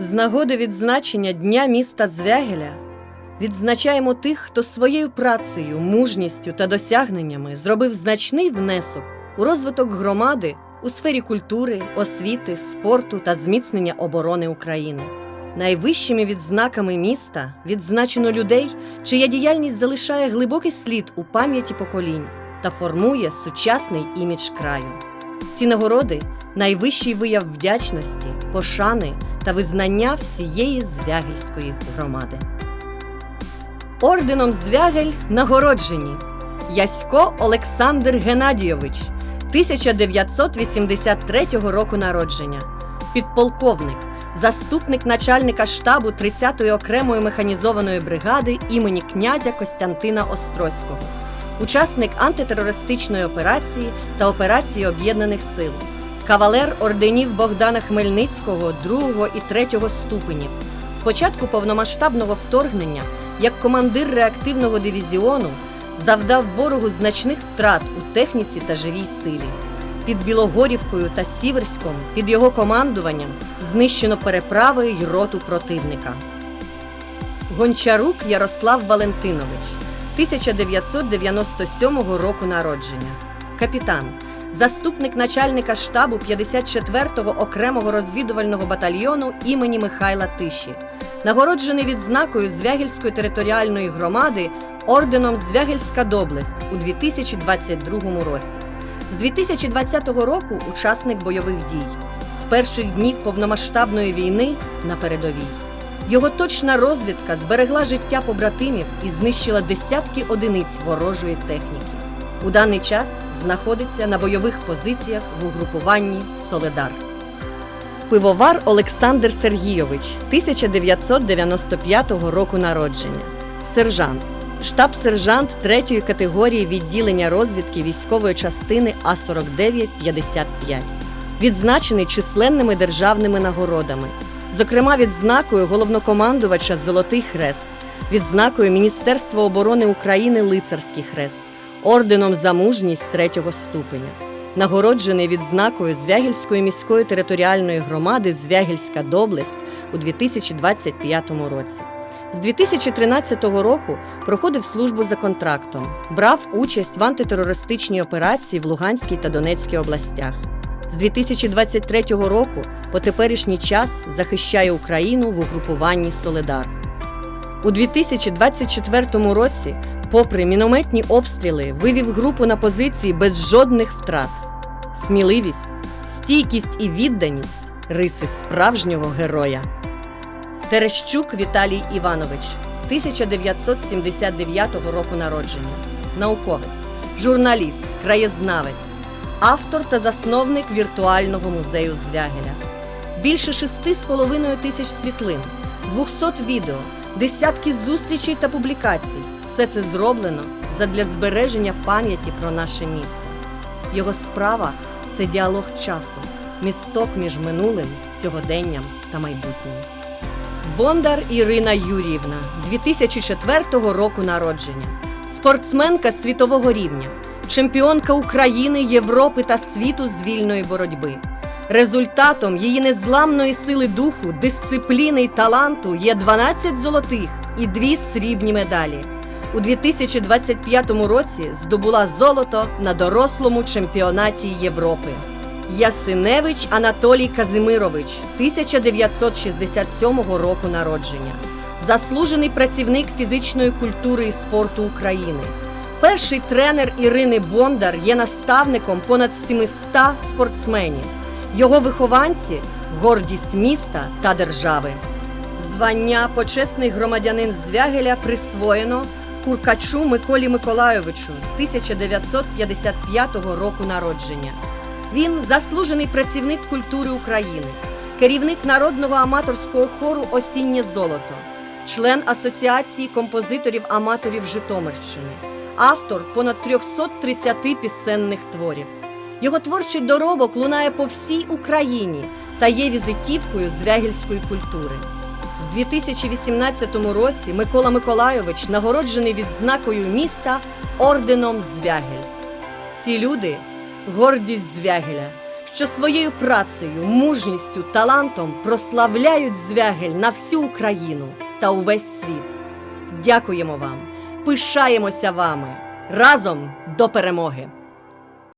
З нагоди відзначення Дня міста Звягеля відзначаємо тих, хто своєю працею, мужністю та досягненнями зробив значний внесок у розвиток громади у сфері культури, освіти, спорту та зміцнення оборони України. Найвищими відзнаками міста відзначено людей, чия діяльність залишає глибокий слід у пам'яті поколінь та формує сучасний імідж краю. Ці нагороди найвищий вияв вдячності, пошани та визнання всієї звягельської громади. Орденом Звягель нагороджені Ясько Олександр Геннадійович, 1983 року народження, підполковник, заступник начальника штабу 30-ї окремої механізованої бригади імені князя Костянтина Острозького, учасник антитерористичної операції та операції Об'єднаних Сил, кавалер орденів Богдана Хмельницького 2 і 3 ступенів. З початку повномасштабного вторгнення як командир реактивного дивізіону завдав ворогу значних втрат у техніці та живій силі. Під Білогорівкою та Сіверськом під його командуванням знищено переправи й роту противника. Гончарук Ярослав Валентинович, 1997 року народження, капітан, заступник начальника штабу 54-го окремого розвідувального батальйону імені Михайла Тиші, нагороджений відзнакою Звягельської територіальної громади орденом Звягельська доблесть у 2022 році. З 2020 року учасник бойових дій, з перших днів повномасштабної війни на передовій. Його точна розвідка зберегла життя побратимів і знищила десятки одиниць ворожої техніки. У даний час знаходиться на бойових позиціях в угрупуванні Соледар. Пивовар Олександр Сергійович, 1995 року народження, сержант, штаб-сержант 3 категорії відділення розвідки військової частини А4955, відзначений численними державними нагородами, зокрема відзнакою головнокомандувача Золотий Хрест, відзнакою Міністерства оборони України Лицарський Хрест, орденом за мужність 3 ступеня нагороджений відзнакою Звягільської міської територіальної громади Звягільська доблесть у 2025 році. З 2013 року проходив службу за контрактом, брав участь в антитерористичній операції в Луганській та Донецькій областях. З 2023 року по теперішній час захищає Україну в угрупуванні Соледар. У 2024 році, попри мінометні обстріли, вивів групу на позиції без жодних втрат. Сміливість, стійкість і відданість риси справжнього героя. Терещук Віталій Іванович, 1979 року народження, науковець, журналіст, краєзнавець, автор та засновник віртуального музею Звягеля. Більше шести з половиною тисяч світлин, 200 відео, десятки зустрічей та публікацій. Все це зроблено задля збереження пам'яті про наше місто. Його справа це діалог часу, місток між минулим, сьогоденням та майбутнім. Бондар Ірина Юріївна, 2004 року народження, спортсменка світового рівня, чемпіонка України, Європи та світу з вільної боротьби. Результатом її незламної сили духу, дисципліни й таланту є 12 золотих і 2 срібні медалі. У 2025 році здобула золото на дорослому чемпіонаті Європи. Ясиневич Анатолій Казимирович, 1967 року народження, заслужений працівник фізичної культури і спорту України. Перший тренер Ірини Бондар є наставником понад 700 спортсменів. Його вихованці гордість міста та держави. Звання почесний громадянин Звягеля присвоєно Куркачу Миколі Миколайовичу 1955 року народження. Він заслужений працівник культури України, керівник народного аматорського хору Осіннє золото, член Асоціації композиторів-аматорів Житомирщини, автор понад 330 пісенних творів. Його творчий доробок лунає по всій Україні та є візитівкою звягільської культури. В 2018 році Микола Миколайович нагороджений відзнакою міста орденом Звягель. Ці люди гордість Звягеля, що своєю працею, мужністю, талантом прославляють звягель на всю Україну та увесь світ. Дякуємо вам, пишаємося вами разом до перемоги!